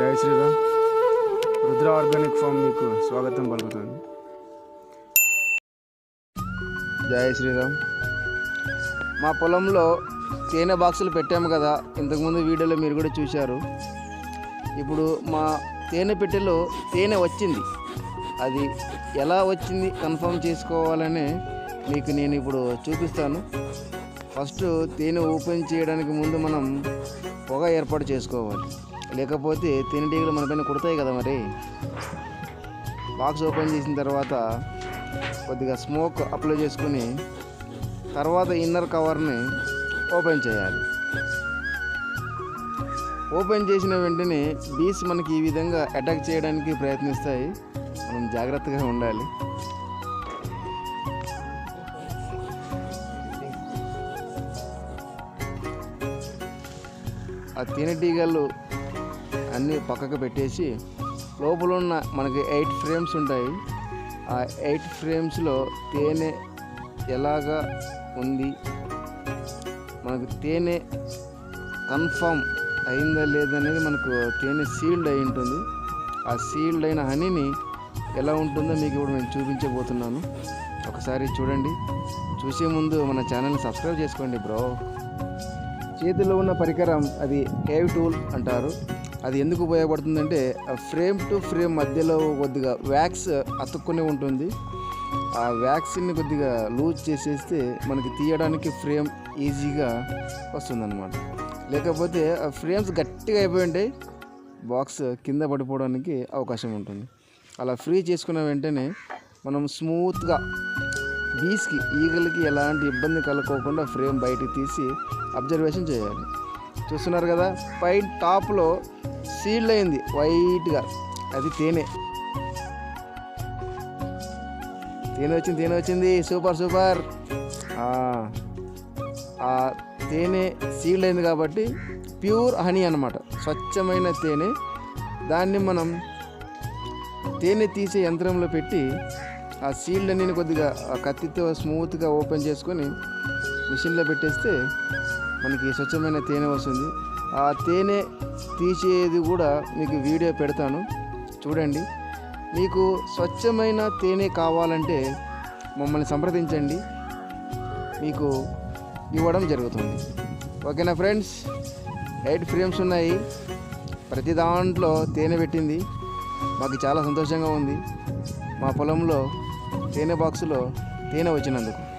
జై Sriram. Rudra organic form మీకు స్వాగతం పలుకుతుంది. జై శ్రీరామ్. మా పొలంలో తేనె బాక్సులు పెట్టాము కదా ఇంతకుముందు వీడియోలో మీరు కూడా చూశారు. ఇప్పుడు మా తేనె పెట్టెలో తేనె వచ్చింది. అది ఎలా వచ్చింది కన్ఫర్మ్ చేసుకోవాలని మీకు నేను ఇప్పుడు చూపిస్తాను. ఫస్ట్ తేనె ఓపెన్ చేయడానికి ముందు మనం పొగ ఏర్పాటు చేసుకోవాలి. లేకపోతే తేనెటీగలు మన పైన కుడతాయి కదా మరి. బాక్స్ ఓపెన్ చేసిన తర్వాత కొద్దిగా స్మోక్ అప్లై చేసుకుని తర్వాత ఇన్నర్ కవర్ని ఓపెన్ చేయాలి. ఓపెన్ చేసిన వెంటనే బీస్ మనకి ఈ విధంగా అటాక్ చేయడానికి ప్రయత్నిస్తాయి. మనం జాగ్రత్తగా ఉండాలి. ఆ తేనెటీగలు అన్నీ పక్కకు పెట్టేసి లోపల ఉన్న మనకి ఎయిట్ ఫ్రేమ్స్ ఉంటాయి. ఆ ఎయిట్ ఫ్రేమ్స్లో తేనె ఎలాగా ఉంది? మనకు తేనె కన్ఫామ్ అయిందా లేదనేది మనకు తేనె సీల్డ్ అయి ఉంటుంది. ఆ సీల్డ్ అయిన హనీని ఎలా ఉంటుందో మీకు ఇప్పుడు నేను చూపించబోతున్నాను. ఒకసారి చూడండి. చూసే ముందు మన ఛానల్ని సబ్స్క్రైబ్ చేసుకోండి బ్రో. చేతిలో ఉన్న పరికరం అది కేవ్ టూల్ అంటారు. అది ఎందుకు ఉపయోగపడుతుందంటే ఆ ఫ్రేమ్ టు ఫ్రేమ్ మధ్యలో కొద్దిగా వ్యాక్స్ అతుక్కుని ఉంటుంది. ఆ వ్యాక్సిన్ని కొద్దిగా లూజ్ చేసేస్తే మనకి తీయడానికి ఫ్రేమ్ ఈజీగా వస్తుందన్నమాట. లేకపోతే ఆ ఫ్రేమ్స్ గట్టిగా అయిపోయి ఉంటాయి బాక్స్ కింద పడిపోవడానికి అవకాశం ఉంటుంది. అలా ఫ్రీ చేసుకున్న వెంటనే మనం స్మూత్గా బీస్కి ఈగలకి ఎలాంటి ఇబ్బంది కలుకోకుండా ఫ్రేమ్ బయటికి తీసి అబ్జర్వేషన్ చేయాలి. చూస్తున్నారు కదా? పై టాప్లో సీల్డ్ అయింది. వైట్గా. అది తేనె. తేనె వచ్చింది తేనె వచ్చింది. Super super. ఆ, తేనె సీల్డ్ అయింది కాబట్టి ప్యూర్ హనీ అన్నమాట. స్వచ్ఛమైన తేనె. దాన్ని మనం తేనె తీసే యంత్రంలో పెట్టి ఆ సీల్డ్ అన్నీ కొద్దిగా ఆ కత్తితో స్మూత్గా ఓపెన్ చేసుకొని మిషన్లో పెట్టేస్తే మనకి స్వచ్ఛమైన తేనె వస్తుంది. ఆ తేనె తీసేది కూడా మీకు వీడియో పెడతాను. చూడండి. మీకు స్వచ్ఛమైన తేనె కావాలంటే మమ్మల్ని సంప్రదించండి. మీకు ఇవ్వడం జరుగుతుంది. ఓకేనా ఫ్రెండ్స్? ఎయిట్ ఫ్రేమ్స్ ఉన్నాయి. ప్రతి దాంట్లో తేనె పెట్టింది. మాకు చాలా సంతోషంగా ఉంది. మా పొలంలో తేనె బాక్సులో తేనె వచ్చినందుకు.